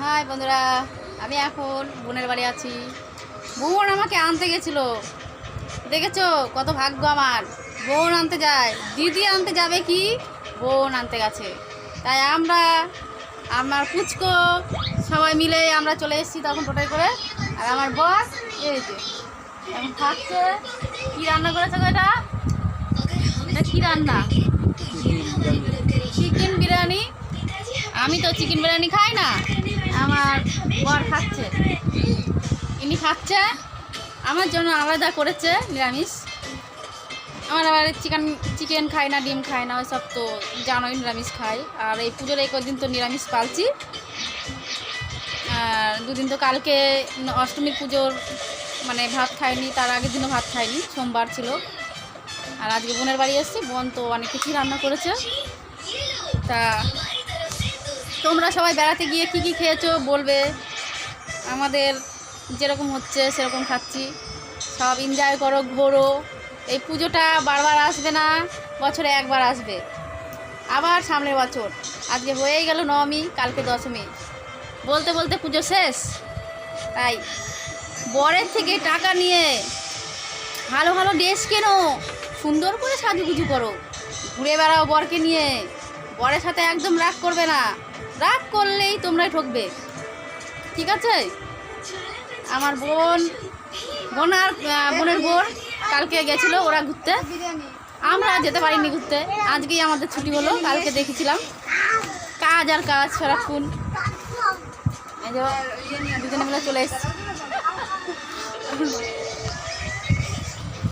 High বন্ধুরা আমি এখন বোনের বাড়ি আছি। বোন আমাকে আনতে গেছিল। দেখেছ কত ভাগ্য আমার। বোন আনতে যায় দিদি আনতে যাবে কি? বোন আনতে গেছে। তাই আমরা আমার পুচকো সবাই মিলে আমরা চলে এসেছি তখন টোটাই করে। আর আমার বস এই যে এখন খাচ্ছে। কী রান্না করেছে এটা? এটা কী রান্না? চিকেন বিরিয়ানি। আমি তো চিকেন বিরিয়ানি খাই না। আমার বর খাচ্ছে। ইনি খাচ্ছে, আমার জন্য আলাদা করেছে নিরামিষ। আমার আবার চিকেন চিকেন খাই না, ডিম খাই না, ওইসব তো জানোই নিরামিষ খাই আর এই পুজোর এই কদিন তো নিরামিষ পালছি। আর দুদিন তো কালকে অষ্টমী পুজোর মানে ভাত খাইনি, তার আগের দিনও ভাত খাইনি, সোমবার ছিল। আর আজকে বোনের বাড়ি এসেছি, বোন তো অনেক কিছুই রান্না করেছে। তা তোমরা সবাই বেড়াতে গিয়ে কি কি খেয়েছো বলবে। আমাদের যেরকম হচ্ছে সেরকম খাচ্ছি। সব এনজয় করো, ঘোরো। এই পুজোটা বারবার আসবে না, বছরে একবার আসবে। আবার সামনের বছর। আজকে হয়েই গেল নবমী, কালকে দশমী। বলতে বলতে পুজো শেষ। তাই বরের থেকে টাকা নিয়ে ভালো ভালো ড্রেস কেনো, সুন্দর করে সাজুগুজু করো। ঘুরে বেড়াও বরকে নিয়ে। বরের সাথে একদম রাগ করবে না। রাগ করলেই তোমরাই ঠকবে। ঠিক আছে? আমার বোন বোন আর বোনের বোন কালকে গেছিল ওরা ঘুরতে। আমরা যেতে পারিনি ঘুরতে। আজকেই আমাদের ছুটি হলো, কালকে দেখেছিলাম। কাজ আর কাজ, সারাক্ষণ। দুজনে মিলে চলে এসেছি।